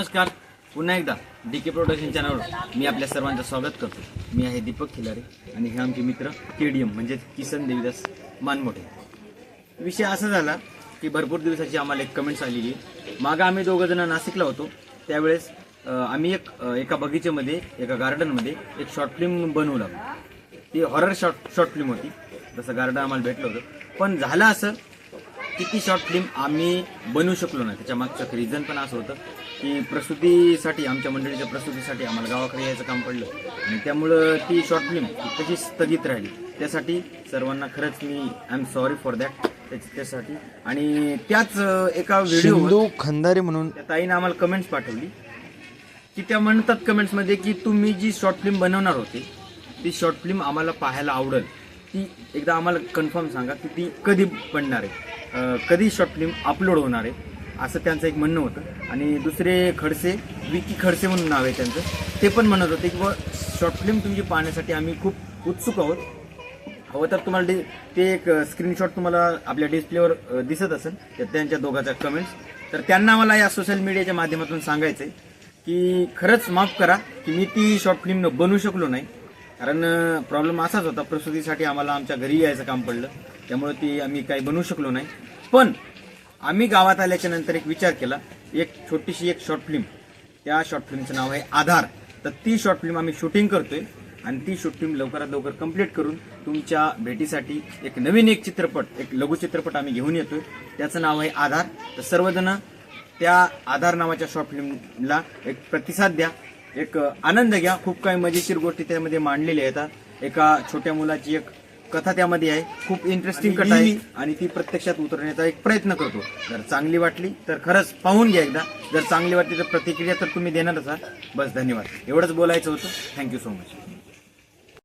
नमस्कार. पुन्हा एकदा डी के प्रोडक्शन चॅनलवर मी आपल्या सर्वांचं स्वागत करतो. मी आहे दीपक खिलारे आणि हे आमचे मित्र के डी एम म्हणजेच किसन देवीदास मानमोठे. विषय असा झाला की भरपूर दिवसाची आम्हाला एक कमेंट्स आलेली. मागं आम्ही दोघं जण नाशिकला होतो. त्यावेळेस आम्ही एक एका बगीचेमध्ये एका गार्डनमध्ये एक शॉर्ट फिल्म बनवू लागलो ती हॉरर शॉर्ट शॉर्ट फिल्म होती. तसं गार्डन आम्हाला भेटलं होतं. पण झालं असं की ती शॉर्ट फिल्म आम्ही बनवू शकलो नाही. त्याच्या मागचं रिझन पण असं होतं की प्रसूतीसाठी आमच्या मंडळीच्या प्रसूतीसाठी आम्हाला गावाकडे यायचं काम पडलं. आणि त्यामुळं ती शॉर्ट फिल्म तशी स्थगित राहिली त्यासाठी सर्वांना खरंच मी I am sorry for that त्यासाठी. आणि त्याच एका व्हिडिओ खंदारे म्हणून ताईने आम्हाला कमेंट्स पाठवली की त्या म्हणतात कमेंट्समध्ये की तुम्ही जी शॉर्ट फिल्म बनवणार होते ती शॉर्ट फिल्म आम्हाला पाहायला आवडेल. ती एकदा आम्हाला कन्फर्म सांगा की ती कधी बनणार आहे? कधी शॉर्ट फिल्म अपलोड होणार आहे? असं त्यांचं एक म्हणणं होतं. आणि दुसरे खडसे विकी खडसे म्हणून नाव आहे त्यांचं ते पण म्हणत होते की व शॉर्ट फिल्म तुमची पाहण्यासाठी आम्ही खूप उत्सुक आहोत. हवं तर तुम्हाला डि- ते एक स्क्रीनशॉट तुम्हाला आपल्या डिस्प्लेवर दिसत असेल त्यांच्या दोघाचा कमेंट्स तर त्यांना मला या सोशल मीडियाच्या माध्यमातून सांगायचं आहे की खरंच माफ करा की मी ती शॉर्ट फिल्म बनवू शकलो नाही. कारण प्रॉब्लेम असाच होता. प्रसूतीसाठी आम्हाला आमच्या घरी यायचं काम पडलं. त्यामुळे ती आम्ही काही बनवू शकलो नाही. पण आम्ही गावात आल्याच्यानंतर एक विचार केला. एक छोटीशी एक शॉर्ट फिल्म त्या शॉर्ट फिल्मचं नाव आहे आधार. तर ती शॉर्ट फिल्म आम्ही शूटिंग करतोय. आणि ती शूट फिल्म लवकरात लवकर कंप्लीट करून तुमच्या भेटीसाठी एक नवीन एक चित्रपट एक लघु चित्रपट आम्ही घेऊन येतोय. त्याचं नाव आहे आधार. तर सर्वजण त्या आधार नावाच्या शॉर्ट फिल्मला एक प्रतिसाद द्या. एक आनंद घ्या. खूप काही मजेशीर गोष्टी त्यामध्ये मांडलेल्या आहेत. एका छोट्या मुलाची एक कथा त्यामध्ये आहे. खूप इंटरेस्टिंग कथा आहे. आणि ती प्रत्यक्षात उतरण्याचा एक प्रयत्न करतो. जर चांगली वाटली तर खरंच पाहून घ्या एकदा. जर चांगली वाटली तर प्रतिक्रिया तर तुम्ही देणारच आहात. बस धन्यवाद. एवढंच बोलायचं होतं. Thank you so much